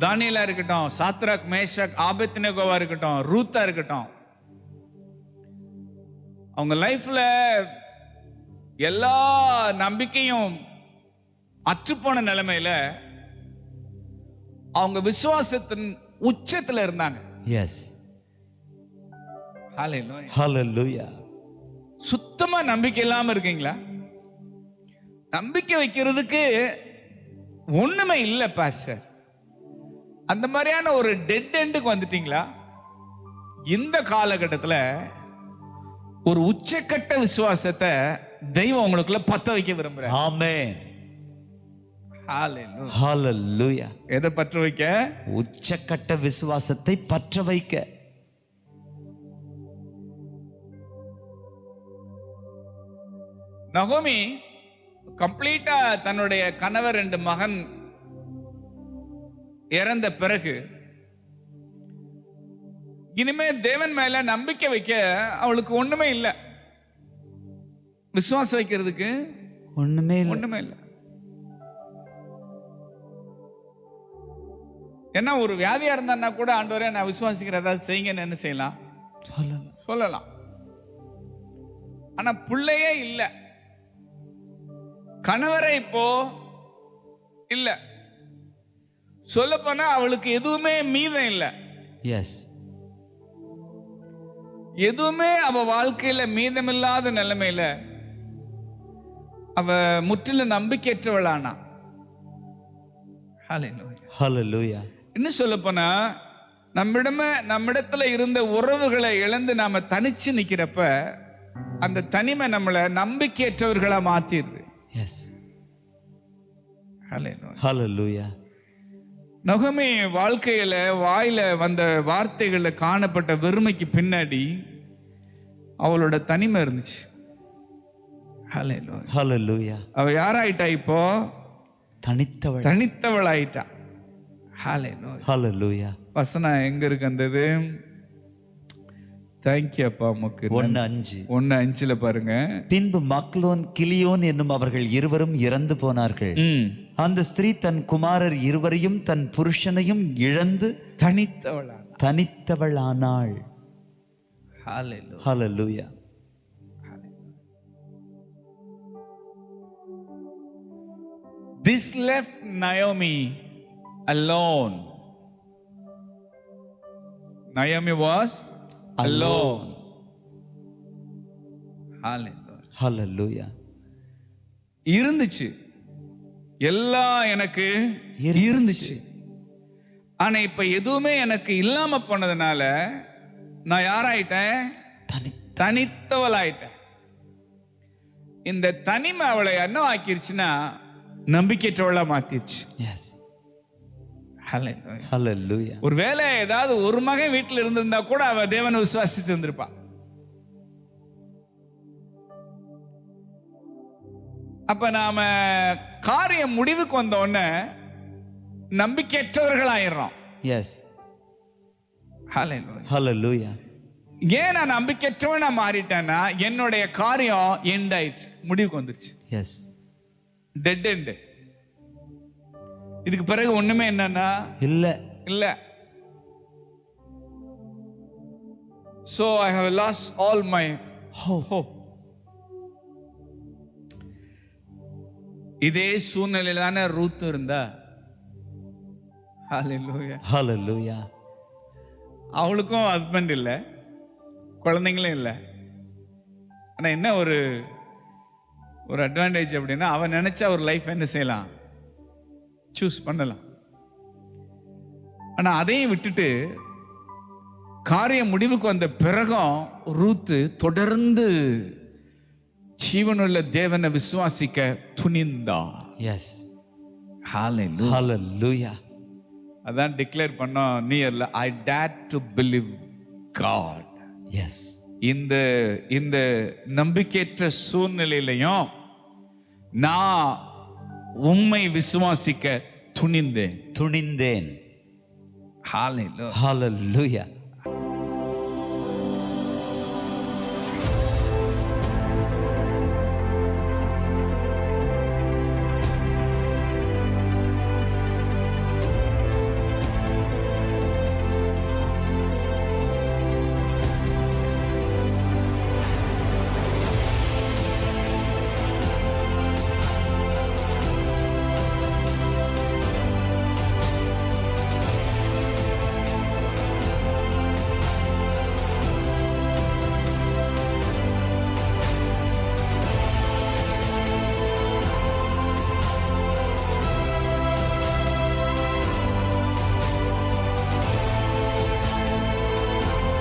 தானியலா இருக்கட்டும் Shadrach Meshach ஆபத்னேகோவா இருக்கட்டும் ரூத்தா இருக்கட்டும். அவங்க லைஃப்ல எல்லா நம்பிக்கையும் அற்றுப்போன நிலைமையில அவங்க விசுவாசத்தின் உச்சத்துல இருந்தாங்க. எஸ் சுத்தமா நம்பிக்கை இல்லாம இருக்கீங்களா? நம்பிக்கை வைக்கிறதுக்கு ஒண்ணுமே இல்லை பாஸ்டர் அந்த மாதிரியான ஒரு டெட் எண்டுக்கு வந்துட்டீங்களா? இந்த காலகட்டத்துல ஒரு உச்சக்கட்ட விசுவாசத்தை தெய்வம் உங்களுக்குள்ள பத்த வைக்க Hallelujah. ஹalleluya எதை பற்ற வைக்க? உச்சக்கட்ட விசுவாசத்தை பற்ற வைக்க. நகோமி கம்ப்ளீட்டா தன்னுடைய கணவர் ரெண்டு மகன் இறந்த பிறகு இனிமே தேவன் மேல நம்பிக்கை வைக்க அவளுக்கு ஒண்ணுமே இல்லை. விசுவாசம் வைக்கிறதுக்கு ஒண்ணுமே இல்ல. ஒண்ணுமே இல்லை. ஏன்னா ஒரு வியாதியா இருந்தான்னா கூட ஆண்டவரே நான் விசுவாசிக்கிற ஏதாவது செய்யுங்கன்னு என்ன செய்யலாம்? சொல்லல. சொல்லலாம். ஆனா பிள்ளையே இல்ல. கணவரை இப்போ இல்ல. சொல்ல போனா அவளுக்கு எதுவுமே மீதம் இல்ல. எஸ் எதுவுமே அவ வாழ்க்கையில மீதமில்லாத நிலைமையில அவ முற்றிலும் நம்பிக்கையற்றவளானா. இன்னும் சொல்ல போனா நம்மிடமே நம்மிடத்துல இருந்த உறவுகளை இழந்து நாம தனிச்சு நிக்கிறப்ப அந்த தனிமை நம்மளை நம்பிக்கையற்றவர்களா மாத்திடுது. S Hallelujah. ஹalleluya நொகமே வாழ்க்கையில வாயில வந்த வார்த்தைகள்ல காணப்பட்ட வெறுமைக்கு பின்னாடி அவளோட தனிமை இருந்துச்சு. அவ யாராயிட்டா இப்போ? தனித்தவள். தனித்தவள் ஆயிட்டா வசனம் எங்க இருக்கு அந்த இது? தேங்க்யூ அப்பா உமக்கு ஒன்னு அஞ்சு. ஒன்னு அஞ்சுல பாருங்க. பின்பு மக்லோன் கிளியோன் என்னும் அவர்கள் இருவரும் இறந்து போனார்கள். அந்த ஸ்திரீ தன் குமாரர் இருவரையும் தன் புருஷனையும் இழந்து தனித்தவளா தனித்தவளானாள் Hallelujah. Hallelujah This left Naomi alone. Naomi was alone. Hallelujah. ஹalleluya இருந்துச்சு எல்லாம் எனக்கு இருந்துச்சு. ஆனா இப்ப எதுவுமே எனக்கு இல்லாம போனதுனால நான் யாராயிட்டேன்? தனி தனித்தவளாயிட்டேன். இந்த தனிமை அவளை என்ன ஆக்கிருச்சுன்னா நம்பிக்கையற்றவளா மாத்திருச்சு. ஒருவேளை ஏதாவது ஒரு மகன் வீட்டுல இருந்திருந்தா கூட அவ தேவனை விசுவாசிச்சு இருந்திருப்பா அப்ப நாம காரியம் முடிவுக்கு வந்த உடனே நம்பிக்கையற்றவர்கள் ஆயிடுறோம் எஸ் Hallelujah. ஹalleluya ஏன் நான் நம்பிக்கையற்றவனா மாறிட்டேன்னா என்னுடைய காரியம் எண்ட் ஆயிடுச்சு முடிவுக்கு வந்துருச்சு. எஸ் டெட் எண்ட் இதுக்கு பிறகு ஒண்ணுமே என்னன்னா இல்ல. இல்ல. So i have lost all my hope. இதே சூழ்நிலையில தானே ரூத் இருந்தா? அவளுக்கும் ஹஸ்பண்ட் இல்ல குழந்தைங்களும் இல்ல. ஆனா என்ன ஒரு ஒரு அட்வான்டேஜ் அப்படின்னா அவன் நினைச்சா ஒரு லைஃப் என்ன செய்யலாம்? சூஸ் பண்ணலாம். ஆனா அதையும் விட்டுட்டு காரியம் முடிவுக்கு வந்த பிறகும் ரூத்து தொடர்ந்து ஜீவனுள்ள தேவனை விசுவாசிக்க துணிந்தா? எஸ். ஹalleluya அதான் டிக்ளேர் பண்ணோம் நியர்ல ஐ டேட் டு பிலீவ் காட் எஸ் இந்த இந்த நம்பிக்கையற்ற சூழ்நிலையிலையும் நான் உண்மை விசுவாசிக்க துணிந்தேன். துணிந்தேன். ஹalleluya